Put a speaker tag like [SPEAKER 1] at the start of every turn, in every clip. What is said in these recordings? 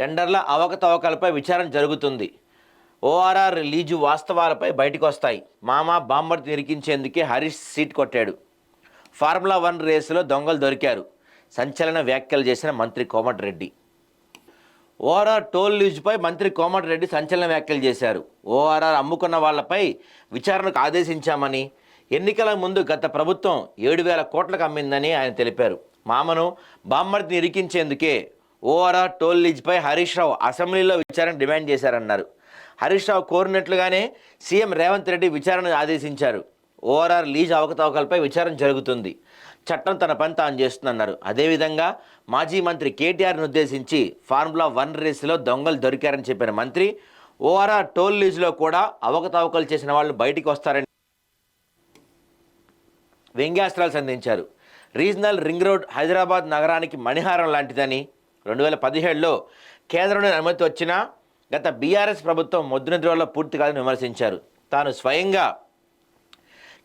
[SPEAKER 1] టెండర్ల అవకతవకలపై విచారణ జరుగుతుంది. ఓఆర్ఆర్ లీజు వాస్తవాలపై బయటకు వస్తాయి మామ బాంబర్ ఇరికించేందుకే హరీష్ సీట్ కొట్టాడు. ఫార్ములా వన్ రేసులో దొంగలు దొరికారు. సంచలన వ్యాఖ్యలు చేసిన మంత్రి కోమటిరెడ్డి. ఓఆర్ఆర్ టోల్ లీజుపై మంత్రి కోమటిరెడ్డి సంచలన వ్యాఖ్యలు చేశారు. ఓఆర్ఆర్ అమ్ముకున్న వాళ్ళపై విచారణకు ఆదేశించామని ఎన్నికల ముందు గత ప్రభుత్వం ఏడు వేల కోట్లకు అమ్మిందని ఆయన తెలిపారు. మామను బామ్మర్తిని ఇరికించేందుకే ఓఆర్ఆర్ టోల్ లీజ్పై హరీష్ రావు అసెంబ్లీలో విచారణ డిమాండ్ చేశారన్నారు. హరీష్ రావు కోరినట్లుగానే సీఎం రేవంత్ రెడ్డి విచారణ ఆదేశించారు. ఓఆర్ఆర్ లీజ్ అవకతవకలపై విచారణ జరుగుతుంది. చట్టం తన పని తాను చేస్తుందన్నారు. అదేవిధంగా మాజీ మంత్రి కేటీఆర్ను ఉద్దేశించి ఫార్ములా వన్ రేసులో దొంగలు దొరికారని చెప్పిన మంత్రి ఓఆర్ఆర్ టోల్ లీజులో కూడా అవకతవకలు చేసిన వాళ్ళు బయటికి వస్తారని వ్యంగ్యాస్త్రాలు సంధించారు. రీజనల్ రింగ్ రోడ్ హైదరాబాద్ నగరానికి మణిహారం లాంటిదని రెండు వేల పదిహేడులో కేంద్రం నుండి అనుమతి వచ్చినా గత బీఆర్ఎస్ ప్రభుత్వం ముద్రనిద్రలో పూర్తి కాదని విమర్శించారు. తాను స్వయంగా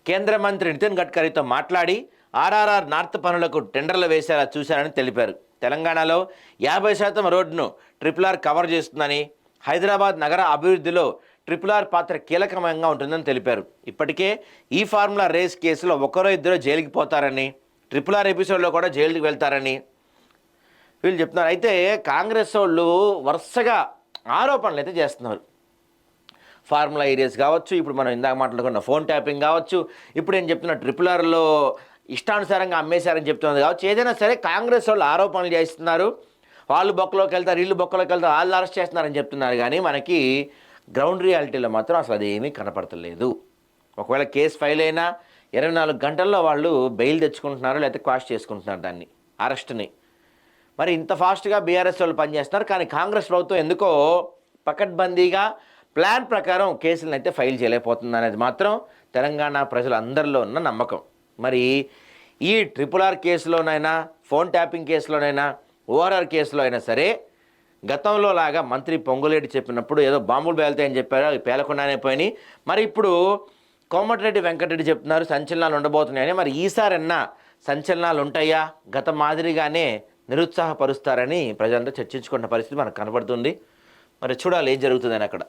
[SPEAKER 1] కేంద్ర మంత్రి నితిన్ గడ్కరీతో మాట్లాడి ఆర్ఆర్ఆర్ నార్త్ పనులకు టెండర్లు వేసేలా చూశారని తెలిపారు. తెలంగాణలో యాభై శాతం రోడ్డును ట్రిపుల్ ఆర్ కవర్ చేస్తుందని హైదరాబాద్ నగర అభివృద్ధిలో ట్రిపుల్ ఆర్ పాత్ర కీలకమంగా ఉంటుందని తెలిపారు. ఇప్పటికే ఈ ఫార్ములా రేస్ కేసులో ఒకరో ఇద్దరు జైలుకి పోతారని ట్రిపుల్ ఆర్ ఎపిసోడ్లో కూడా జైలుకి వెళ్తారని వీళ్ళు చెప్తున్నారు. అయితే కాంగ్రెస్ వాళ్ళు వరుసగా ఆరోపణలు అయితే చేస్తున్నారు. ఫార్ములా ఏరియాస్ కావచ్చు ఇప్పుడు మనం ఇందాక మాట్లాడుకున్న ఫోన్ ట్యాపింగ్ కావచ్చు ఇప్పుడు నేను చెప్తున్న ట్రిపుల్ ఆర్లో ఇష్టానుసారంగా అమ్మేశారని చెప్తున్నది కావచ్చు ఏదైనా సరే కాంగ్రెస్ వాళ్ళు ఆరోపణలు చేస్తున్నారు వాళ్ళు బొక్కలోకి వెళ్తారు వీళ్ళు బొక్కలోకి వెళ్తారు వాళ్ళు అరెస్ట్ చేస్తున్నారని చెప్తున్నారు. కానీ మనకి గ్రౌండ్ రియాలిటీలో మాత్రం అసలు అదేమీ కనపడతలేదు. ఒకవేళ కేసు ఫైల్ అయినా ఇరవై నాలుగు గంటల్లో వాళ్ళు బెయిల్ తెచ్చుకుంటున్నారు లేకపోతే క్వాష్ చేసుకుంటున్నారు దాన్ని అరెస్ట్ని. మరి ఇంత ఫాస్ట్గా బీఆర్ఎస్ వాళ్ళు పనిచేస్తున్నారు. కానీ కాంగ్రెస్ ప్రభుత్వం ఎందుకో పకడ్బందీగా ప్లాన్ ప్రకారం కేసులను అయితే ఫైల్ చేయలేకపోతుంది అనేది మాత్రం తెలంగాణ ప్రజలందరిలో ఉన్న నమ్మకం. మరి ఈ ట్రిపుల్ ఆర్ కేసులోనైనా ఫోన్ ట్యాపింగ్ కేసులోనైనా ఓఆర్ఆర్ కేసులో అయినా సరే గతంలో లాగా మంత్రి పొంగులేటి చెప్పినప్పుడు ఏదో బాంబులు పేలుతాయని చెప్పారు అవి పేలకుండానే పోయినాయి. మరి ఇప్పుడు కోమటిరెడ్డి వెంకటరెడ్డి చెప్తున్నారు సంచలనాలు ఉండబోతున్నాయని. మరి ఈసారన్నా సంచలనాలు ఉంటాయా? గత మాదిరిగానే నిరుత్సాహపరుస్తారని ప్రజలంతా చర్చించుకున్న పరిస్థితి మనకు కనబడుతుంది. మరి చూడాలి ఏం జరుగుతుందని అక్కడ.